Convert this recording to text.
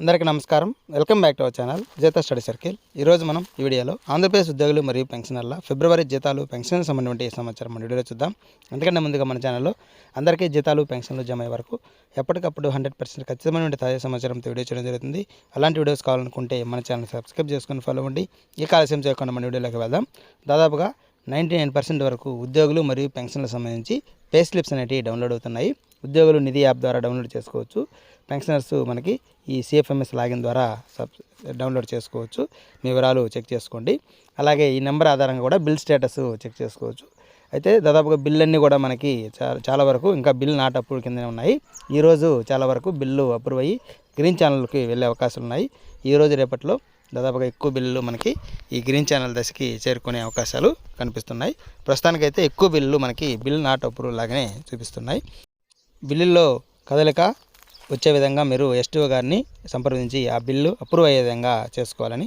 అందరికీ నమస్కారం. Welcome back to our channel Jeetha study circle. ఈరోజు మనం ఈ వీడియోలో ఆంధ్రప్రదేశ్ ఉద్యోగులు మరియు పెన్షనర్ల ఫిబ్రవరి జీతాలు పెన్షన్ సంబంధించిన సమాచారం మన వీడియోలో చూద్దాం. అందుకంటే ముందుగా మన ఛానల్లో అందరికీ జీతాలు పెన్షన్లు జమ అయ్యే వరకు ఎప్పటికప్పుడు హండ్రెడ్ పర్సెంట్ ఖచ్చితమైన తాజా సమాచారంతో వీడియో చేయడం జరుగుతుంది. అలాంటి వీడియోస్ కావాలనుకుంటే మన ఛానల్ సబ్స్క్రైబ్ చేసుకొని ఫాలో అవ్వండి ఈ కాలస్యం చేయకుండా మన వీడియోలోకి వెళ్దాం. దాదాపుగా నైంటీ నైన్ పర్సెంట్ వరకు ఉద్యోగులు మరియు పెన్షన్లకు సంబంధించి పే స్లిప్స్ అనేవి డౌన్లోడ్ అవుతున్నాయి. ఉద్యోగులు నిధి యాప్ ద్వారా డౌన్లోడ్ చేసుకోవచ్చు. పెన్షనర్స్ మనకి ఈ సిఎఫ్ఎంఎస్ లాగిన్ ద్వారా సబ్ డౌన్లోడ్ చేసుకోవచ్చు. మీ వివరాలు చెక్ చేసుకోండి. అలాగే ఈ నెంబర్ ఆధారంగా కూడా బిల్ స్టేటస్ చెక్ చేసుకోవచ్చు. అయితే దాదాపుగా బిల్ అన్నీ కూడా మనకి చాలా వరకు ఇంకా బిల్ నాట్ అప్రూవ్ కిందనే ఉన్నాయి. ఈరోజు చాలా వరకు బిల్లు అప్రూవ్ అయ్యి గ్రీన్ ఛానల్కి వెళ్ళే అవకాశాలు ఉన్నాయి. ఈరోజు రేపట్లో దాదాపుగా ఎక్కువ బిల్లులు మనకి ఈ గ్రీన్ ఛానల్ దశకి చేరుకునే అవకాశాలు కనిపిస్తున్నాయి. ప్రస్తుతానికైతే ఎక్కువ బిల్లులు మనకి బిల్ నాట్ అప్రూవ్ లాగానే చూపిస్తున్నాయి. బిల్లుల్లో కదలిక వచ్చే విధంగా మీరు ఎస్టీఓ గారిని సంప్రదించి ఆ బిల్లు అప్రూవ్ అయ్యే విధంగా చేసుకోవాలని